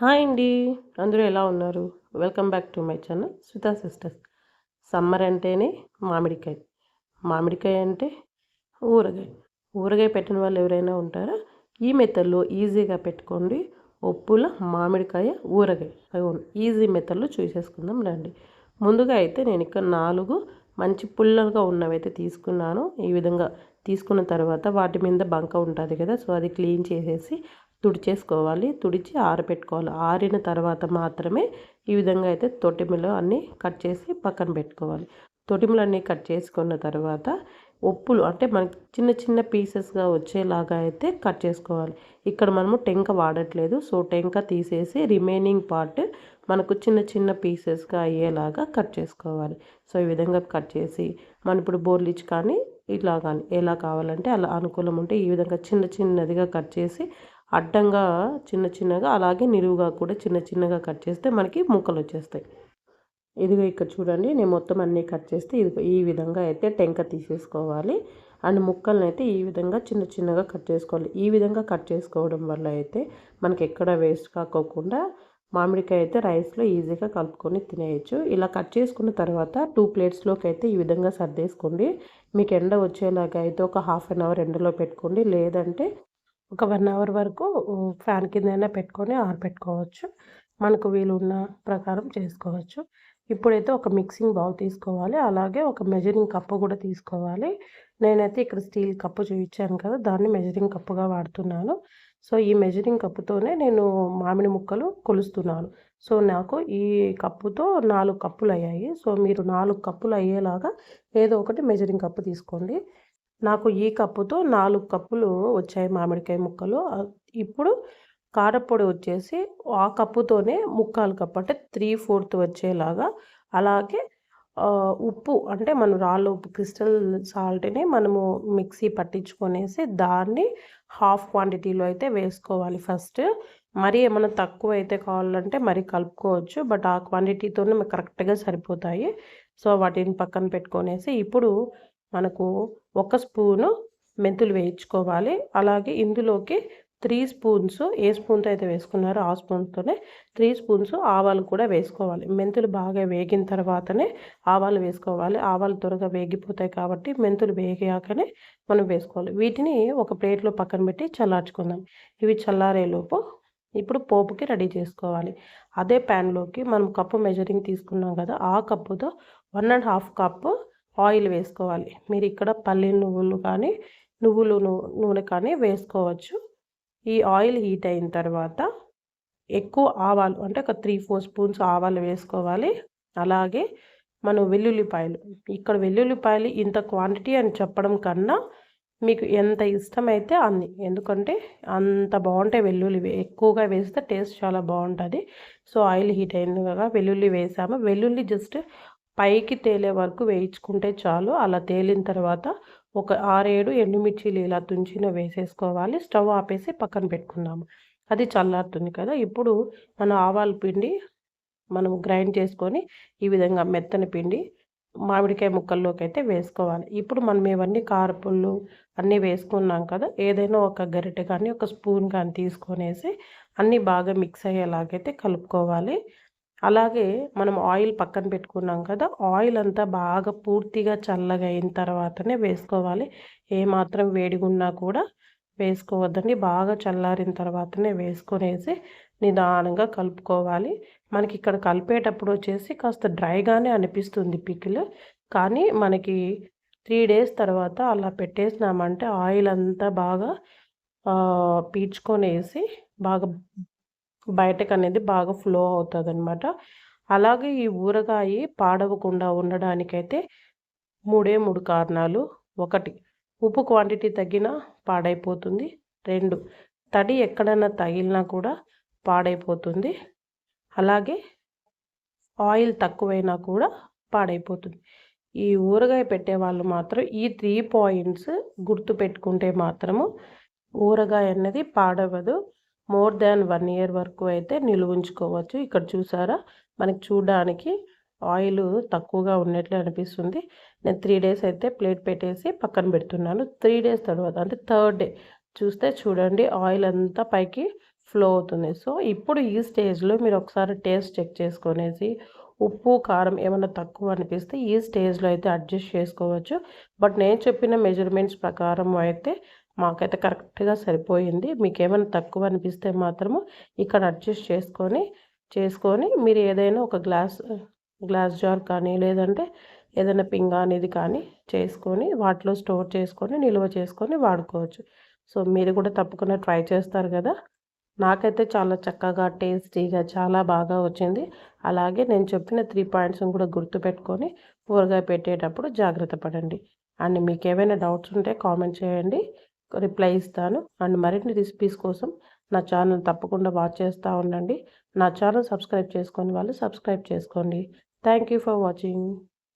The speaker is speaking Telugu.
హాయ్ అండి. అందరూ ఎలా ఉన్నారు? Welcome back to my channel Sutha sisters. Summer అంటేనే మామిడికాయ. మామిడికాయ అంటే ఊరగాయ. ఊరగాయ పెట్టిన వాళ్ళు ఎవరైనా ఉంటారా? ఈ మెథడ్లో ఈజీగా పెట్టుకోండి. ఉప్పుల మామిడికాయ ఊరగాయ. అవును ఈజీ మెథడ్లో చూసేసుకుందాం రండి. ముందుగా అయితే నేను ఇక్కడ నాలుగు మంచి పుల్లలుగా ఉన్నవైతే తీసుకున్నాను. ఈ విధంగా తీసుకున్న తర్వాత వాటి మీద బంక ఉంటుంది కదా సో అది క్లీన్ చేసేసి తుడిచేసుకోవాలి. తుడిచి ఆరబెట్టుకోవాలి. ఆరిన తర్వాత మాత్రమే ఈ విధంగా అయితే తొట్టిమిలో అన్నీ కట్ చేసి పక్కన పెట్టుకోవాలి. తొటిములు అన్నీ కట్ చేసుకున్న తర్వాత ఉప్పులు అంటే మనకి చిన్న చిన్న పీసెస్గా వచ్చేలాగా అయితే కట్ చేసుకోవాలి. ఇక్కడ మనము టెంక వాడట్లేదు. సో టెంక తీసేసి రిమైనింగ్ పార్ట్ మనకు చిన్న చిన్న పీసెస్గా అయ్యేలాగా కట్ చేసుకోవాలి. సో ఈ విధంగా కట్ చేసి మనం ఇప్పుడు బోర్లిచ్ కానీ ఇలా కానీ ఎలా కావాలంటే అలా అనుకూలం ఉంటే ఈ విధంగా చిన్న చిన్నదిగా కట్ చేసి అడ్డంగా చిన్న చిన్నగా అలాగే నిలువుగా కూడా చిన్న చిన్నగా కట్ చేస్తే మనకి ముక్కలు వచ్చేస్తాయి. ఇదిగో ఇక్కడ చూడండి నేను మొత్తం అన్నీ కట్ చేస్తే ఇది ఈ విధంగా అయితే టెంక తీసేసుకోవాలి. అండ్ ముక్కలను అయితే ఈ విధంగా చిన్న చిన్నగా కట్ చేసుకోవాలి. ఈ విధంగా కట్ చేసుకోవడం వల్ల అయితే మనకి ఎక్కడ వేస్ట్ కాకోకుండా మామిడికాయ అయితే రైస్లో ఈజీగా కలుపుకొని తినేయచ్చు. ఇలా కట్ చేసుకున్న తర్వాత టూ ప్లేట్స్లోకి అయితే ఈ విధంగా సర్దేసుకోండి. మీకు ఎండ వచ్చేలాగా అయితే ఒక హాఫ్ అన్ అవర్ ఎండలో పెట్టుకోండి. లేదంటే ఒక వన్ అవర్ వరకు ఫ్యాన్ కిందైనా పెట్టుకొని ఆరబెట్టుకోవచ్చు మనకు వీలున్న ప్రకారం చేసుకోవచ్చు. ఇప్పుడైతే ఒక మిక్సింగ్ బౌల్ తీసుకోవాలి. అలాగే ఒక మెజరింగ్ కప్పు కూడా తీసుకోవాలి. నేనైతే ఇక్కడ స్టీల్ కప్పు చూపించాను కదా దాన్ని మెజరింగ్ కప్పుగా వాడుతున్నాను. సో ఈ మెజరింగ్ కప్పుతోనే నేను మామిడి ముక్కలు కొలుస్తున్నాను. సో నాకు ఈ కప్పుతో నాలుగు కప్పులు అయ్యాయి సో మీరు నాలుగు కప్పులు అయ్యేలాగా ఏదో ఒకటి మెజరింగ్ కప్పు తీసుకోండి. నాకు ఈ కప్పుతో నాలుగు కప్పులు వచ్చాయి మామిడికాయ ముక్కలు. ఇప్పుడు కారపొడి వచ్చేసి ఆ కప్పుతోనే ముక్కాలు కప్పు అంటే త్రీ ఫోర్త్ వచ్చేలాగా. అలాగే ఉప్పు అంటే మనం రాళ్ళు ఉప్పు క్రిస్టల్ సాల్ట్ని మనము మిక్సీ పట్టించుకొనేసి దాన్ని హాఫ్ క్వాంటిటీలో అయితే వేసుకోవాలి ఫస్ట్. మరి ఏమైనా తక్కువ అయితే కావాలంటే మరి కలుపుకోవచ్చు బట్ ఆ క్వాంటిటీతోనే కరెక్ట్గా సరిపోతాయి. సో వాటిని పక్కన పెట్టుకొనేసి ఇప్పుడు మనకు ఒక స్పూను మెంతులు వేయించుకోవాలి. అలాగే ఇందులోకి త్రీ స్పూన్స్ ఏ స్పూన్తో అయితే వేసుకున్నారో ఆ స్పూన్తోనే త్రీ స్పూన్స్ ఆవాలు కూడా వేసుకోవాలి. మెంతులు బాగా వేగిన తర్వాతనే ఆవాలు వేసుకోవాలి. ఆవాలు త్వరగా వేగిపోతాయి కాబట్టి మెంతులు వేగాకనే మనం వేసుకోవాలి. వీటిని ఒక ప్లేట్లో పక్కన పెట్టి చల్లార్చుకుందాం. ఇవి చల్లారేలోపు ఇప్పుడు పోపుకి రెడీ చేసుకోవాలి. అదే ప్యాన్లోకి మనం కప్పు మెజరింగ్ తీసుకున్నాం కదా ఆ కప్పుతో one and half cup oil వేసుకోవాలి. మీరు ఇక్కడ పల్లి నువ్వులు కానీ నువ్వులు నూనె కానీ వేసుకోవచ్చు. ఈ ఆయిల్ హీట్ అయిన తర్వాత ఎక్కువ ఆవాలు అంటే ఒక త్రీ ఫోర్ స్పూన్స్ ఆవాలు వేసుకోవాలి. అలాగే మనం వెల్లుల్లిపాయలు ఇక్కడ వెల్లుల్లిపాయలు ఇంత క్వాంటిటీ అని చెప్పడం కన్నా మీకు ఎంత ఇష్టమైతే అన్ని. ఎందుకంటే అంత బాగుంటాయి వెల్లుల్లి ఎక్కువగా వేస్తే టేస్ట్ చాలా బాగుంటుంది. సో ఆయిల్ హీట్ అయిన కదా వెల్లుల్లి వేసాము. వెల్లుల్లి జస్ట్ పైకి తేలే వరకు వేయించుకుంటే చాలు. అలా తేలిన తర్వాత ఒక ఆరేడు ఎండుమిర్చీలు ఇలా తుంచిన వేసేసుకోవాలి. స్టవ్ ఆపేసి పక్కన పెట్టుకుందాము. అది చల్లారుతుంది కదా. ఇప్పుడు మన ఆవాల పిండి మనం గ్రైండ్ చేసుకొని ఈ విధంగా మెత్తని పిండి మామిడికాయ ముక్కల్లోకి అయితే వేసుకోవాలి. ఇప్పుడు మనం ఇవన్నీ కారపుళ్ళు అన్నీ వేసుకున్నాం కదా. ఏదైనా ఒక గరిటె కానీ ఒక స్పూన్ కానీ తీసుకొనేసి అన్నీ బాగా మిక్స్ అయ్యేలాగైతే కలుపుకోవాలి. అలాగే మనం ఆయిల్ పక్కన పెట్టుకున్నాం కదా ఆయిల్ అంతా బాగా పూర్తిగా చల్లగా అయిన తర్వాతనే వేసుకోవాలి. ఏమాత్రం వేడిగున్నా కూడా వేసుకోవద్దండి. బాగా చల్లారిన తర్వాతనే వేసుకునేసి నిదానంగా కలుపుకోవాలి. మనకి ఇక్కడ కలిపేటప్పుడు వచ్చేసి కాస్త డ్రైగానే అనిపిస్తుంది పికిల్ కానీ మనకి త్రీ డేస్ తర్వాత అలా పెట్టేసినామంటే ఆయిల్ అంతా బాగా పీడ్చుకొనేసి బాగా బయటకు అనేది బాగా ఫ్లో అవుతుంది అనమాట అలాగే ఈ ఊరగాయ పాడవకుండా ఉండడానికైతే మూడే మూడు కారణాలు. ఒకటి ఉప్పు క్వాంటిటీ తగ్గినా పాడైపోతుంది. రెండు తడి ఎక్కడైనా తగిలినా కూడా పాడైపోతుంది. అలాగే ఆయిల్ తక్కువైనా కూడా పాడైపోతుంది. ఈ ఊరగాయ పెట్టే వాళ్ళు మాత్రం ఈ త్రీ పాయింట్స్ గుర్తు పెట్టుకుంటే మాత్రము ఊరగాయ అనేది పాడవదు. మోర్ దాన్ వన్ ఇయర్ వరకు అయితే నిలువ ఉంచుకోవచ్చు. ఇక్కడ చూసారా? మనకి చూడడానికి ఆయిల్ తక్కువగా ఉన్నట్లు అనిపిస్తుంది. నేను త్రీ డేస్ అయితే ప్లేట్ పెట్టేసి పక్కన పెడుతున్నాను. త్రీ డేస్ తర్వాత అంటే థర్డ్ డే చూస్తే చూడండి ఆయిల్ అంతా పైకి ఫ్లో అవుతుంది. సో ఇప్పుడు ఈ స్టేజ్లో మీరు ఒకసారి టేస్ట్ చెక్ చేసుకొనేసి ఉప్పు కారం ఏమైనా తక్కువ అనిపిస్తే ఈ స్టేజ్లో అయితే అడ్జస్ట్ చేసుకోవచ్చు. బట్ నేను చెప్పిన మెజర్మెంట్స్ ప్రకారం అయితే మాకైతే కరెక్ట్గా సరిపోయింది. మీకు ఏమైనా తక్కువ అనిపిస్తే మాత్రము ఇక్కడ అడ్జస్ట్ చేసుకొని చేసుకొని మీరు ఏదైనా ఒక గ్లాస్ గ్లాస్ జార్ కానీ లేదంటే ఏదైనా పింగా అనేది కానీ చేసుకొని వాటిలో స్టోర్ చేసుకొని నిల్వ చేసుకొని వాడుకోవచ్చు. సో మీరు కూడా తప్పకుండా ట్రై చేస్తారు కదా. నాకైతే చాలా చక్కగా టేస్టీగా చాలా బాగా వచ్చింది. అలాగే నేను చెప్పిన త్రీ పాయింట్స్ని కూడా గుర్తుపెట్టుకొని ఊరగాయ పెట్టేటప్పుడు జాగ్రత్త పడండి. అండ్ మీకు ఏమైనా డౌట్స్ ఉంటే కామెంట్ చేయండి. రిప్లై ఇస్తాను. అండ్ మరిన్ని రెసిపీస్ కోసం నా ఛానల్ తప్పకుండా వాచ్ చేస్తూ ఉండండి. నా ఛానల్ సబ్స్క్రైబ్ చేసుకొని వాళ్ళు సబ్స్క్రైబ్ చేసుకోండి. Thank you for watching.